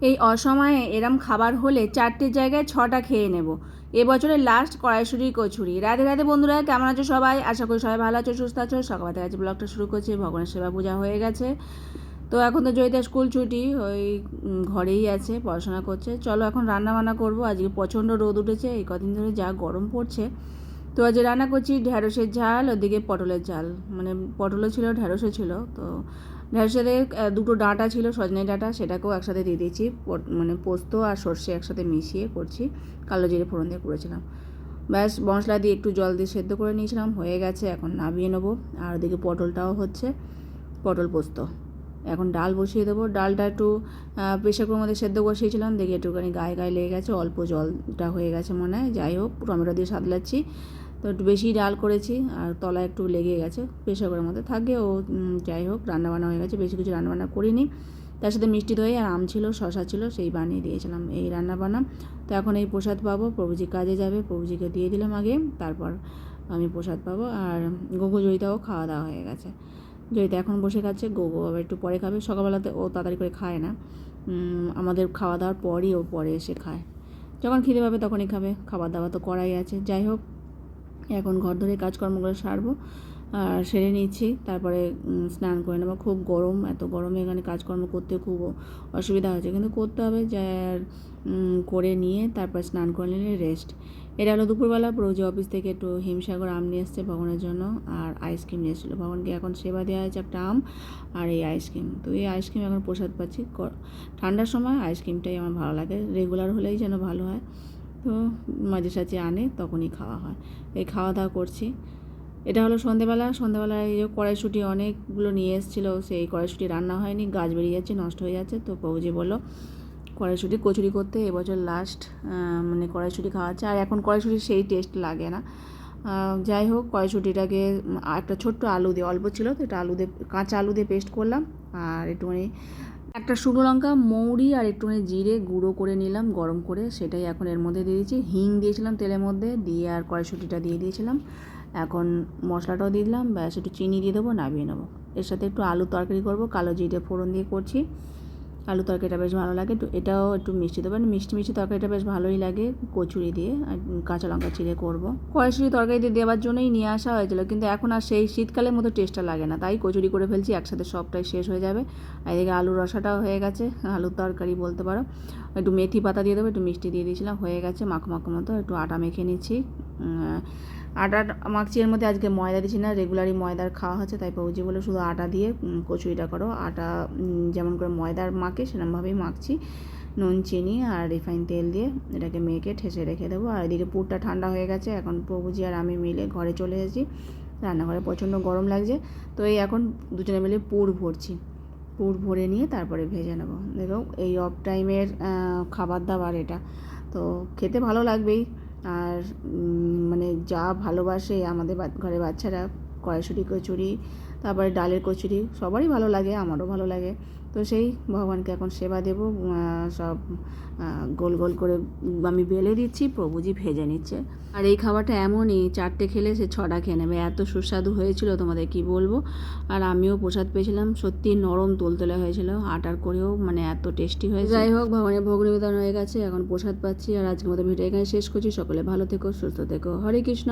এই অসময়ে এরম খাবার হলে চারটের জায়গায় ছটা খেয়ে নেব। এবছরের লাস্ট কড়াইশুরি কচুরি। রাধে রাধে বন্ধুরা, কেমন আছো সবাই? আশা করি সবাই ভালো আছো, সুস্থ আছো। সকাল থেকে আজকে ব্লগটা শুরু করছি, ভগবানের সেবা পূজা হয়ে গেছে। তো এখন তো জয়িতা স্কুল ছুটি, ওই ঘরেই আছে, পড়াশোনা করছে। চলো এখন রান্না বান্না করব। আজকে প্রচণ্ড রোদ উঠেছে, এই কদিন ধরে যা গরম পড়ছে। তো আজ রান্না করছি ঢ্যাঁড়সের ঝাল, ওদিকে পটলের ঝাল। মানে পটলও ছিল, ঢ্যাঁড়সও ছিল। তো আহ, দুটো ডাঁটা ছিল সজনে ডাঁটা সেটাকেও একসাথে দিয়ে দিয়েছি। মানে পোস্ত আর সর্ষে একসাথে মিশিয়ে করছি। কালো জিরে ফোড়ন দিয়ে করেছিলাম। ব্যাস মশলা দিয়ে একটু জল দিয়ে সেদ্ধ করে নিয়েছিলাম। হয়ে গেছে এখন নামিয়ে নেব। আর ওদিকে পটলটাও হচ্ছে পটল পোস্ত। এখন ডাল বসিয়ে দেবো। ডালটা একটু প্রেশার কুকারের মধ্যে সেদ্ধ বসিয়েছিলাম। দেখি একটুখানি গায়ে গায়ে লেগে গেছে অল্প জলটা হয়ে গেছে মনে হয়। যাই হোক টমেটো দিয়ে সাদলাচ্ছি। তো একটু বেশি ডাল করেছি আর তলায় একটু লেগে গেছে প্রেশার কুকারের মধ্যে থাকে, ও যাই হোক, রান্নাবান্না হয়ে গেছে, বেশি কিছু রান্নাবান্না করিনি। তার সাথে মিষ্টি দই আর আম ছিল শশা ছিল, সেই বানিয়ে দিয়েছিলাম এই রান্না বান্না তো এখন এই প্রসাদ পাবো, প্রভুজি কাজে যাবে, প্রভুজিকে দিয়ে দিলাম আগে, তারপর আমি প্রসাদ পাবো। আর গগু জয়িতাও খাওয়া দাওয়া হয়ে গেছে। জয়িতা এখন বসে খাচ্ছে, গগু আবার একটু পরে খাবে, সকালবেলাতে ও তাড়াতাড়ি করে খায় না। আমাদের খাওয়া দাওয়ার পরই ও পরে এসে খায়। যখন খিদে পাবে তখনই খাবে, খাবার দাবার তো করাই আছে। যাই হোক এখন ঘর ধরে কাজকর্মগুলো সারবো, আর সেরে নিচ্ছি। তারপরে স্নান করে নেব। খুব গরম, এত গরমে এখানে কাজকর্ম করতে খুব অসুবিধা হচ্ছে। কিন্তু করতে হবে, যা করে নিয়ে তারপর স্নান করে নিলে রেস্ট এটা হলো দুপুরবেলা প্রৌজি অফিস থেকে একটু হিমসাগর আম নিয়ে এসছে ভগবানের জন্য, আর আইসক্রিম নিয়ে এসেছিল। ভগবানকে এখন সেবা দেওয়া হয়েছে একটা আম আর এই আইসক্রিম তো এই আইসক্রিম এখন প্রসাদ পাচ্ছি। ঠান্ডার সময় আইসক্রিমটাই আমার ভালো লাগে। রেগুলার হলেই যেন ভালো হয়। তো মাঝে সাঝে আনে, তখনই খাওয়া হয়। এই খাওয়া দাওয়া করছি। এটা হলো সন্ধেবেলা। সন্ধেবেলা এই যে কড়াইশুঁটি অনেকগুলো নিয়ে এসেছিল, সেই কড়াইশুঁটি রান্না হয়নি, গাছ বেরিয়ে যাচ্ছে, নষ্ট হয়ে যাচ্ছে। তো প্রভুজি বলল, কড়াইশুঁটি কচুরি করতে এবছর লাস্ট মানে কড়াইশুঁটি খাওয়াচ্ছে আর এখন কড়াইশুঁটির সেই টেস্ট লাগে না। যাই হোক, কড়াইশুঁটিটাকে একটা ছোট্ট আলু দিয়ে, অল্প ছিল, তো এটা আলু দিয়ে, কাঁচা আলু দিয়ে পেস্ট করলাম। আর একটুখানি একটা শুকনো লঙ্কা, মৌরি আর একটুখানি জিরে গুঁড়ো করে নিলাম, গরম করে। সেটাই এখন এর মধ্যে দিয়ে দিয়েছি হিং দিয়েছিলাম তেলের মধ্যে, দিয়ে আর কড়াইশুটিটা দিয়ে দিয়েছিলাম। এখন মশলাটাও দিয়ে দিলাম, ব্যাস একটু চিনি দিয়ে দেবো, নামিয়ে নেব। এর সাথে একটু আলু তরকারি করব, কালো জিরে ফোড়ন দিয়ে করছি। আলু তরকারিটা বেশ ভালো লাগে। এটাও একটু মিষ্টি দেবেন মিষ্টি মিষ্টি তরকারিটা বেশ ভালোই লাগে কচুরি দিয়ে। আর কাঁচা লঙ্কা চিড়ে করব। তরকারি দিয়ে দেওয়ার জন্যই নিয়ে আসা হয়েছিল। কিন্তু এখন আর সেই শীতকালের মতো টেস্টটা লাগে না। তাই কচুরি করে ফেলছি, একসাথে সবটাই শেষ হয়ে যাবে। আর এদিকে আলুর রসাটাও হয়ে গেছে, আলুর তরকারি বলতে পারো। একটু মেথি পাতা দিয়ে দেবো, একটু মিষ্টি দিয়ে দিয়েছিলাম, হয়ে গেছে মাখো মাখো মতো। একটু আটা মেখে নিচ্ছি। আটা মাখছি এর মধ্যে আজকে ময়দা দিচ্ছি না রেগুলারই ময়দার খাওয়া হচ্ছে, তাই পৌঁছে বলে শুধু আটা দিয়ে কচুরিটা করো। আটা যেমন করে ময়দার মাখে সেরকমভাবেই মাখছি। নুন, চিনি আর রিফাইন তেল দিয়ে এটাকে মেখে ঠেসে রেখে দেবো। আর এদিকে পুরটা ঠান্ডা হয়ে গেছে, এখন প্রভুজি আর আমি মিলে ঘরে চলে এসেছি। রান্নাঘরে প্রচণ্ড গরম লাগছে, তো এই এখন দুজনে মিলে পুর ভরছি। পুর ভরে নিয়ে তারপরে ভেজে নেব। দেখো, এই অফ টাইমের খাবার দাবার এটা। তো খেতে ভালো লাগবেই। আর মানে যা ভালোবাসে আমাদের ঘরে বাচ্চারা কড়াইশুঁটি, কচুরি, তারপরে ডালের কচুরি, সবারই ভালো লাগে, আমারও ভালো লাগে। তো সেই ভগবানকে এখন সেবা দেব সব গোল গোল করে আমি বেলে দিচ্ছি, প্রভুজি ভেজে নিচ্ছে। আর এই খাবারটা এমনই, চারটে খেলে সে ছটা খেয়ে নেবে। এত সুস্বাদু হয়েছিল, তোমাদের কি বলব? আর আমিও প্রসাদ পেয়েছিলাম, সত্যি নরম তোলতোলে হয়েছিল, আটার করেও মানে এত টেস্টি হয়েছে। যাই হোক, ভগবানের ভোগ নিবেদন হয়ে গেছে, এখন প্রসাদ পাচ্ছি, আর আজকের মতো ভিডিও এখানে শেষ করছি। সকলে ভালো থেকো, সুস্থ থেকো। হরে কৃষ্ণ!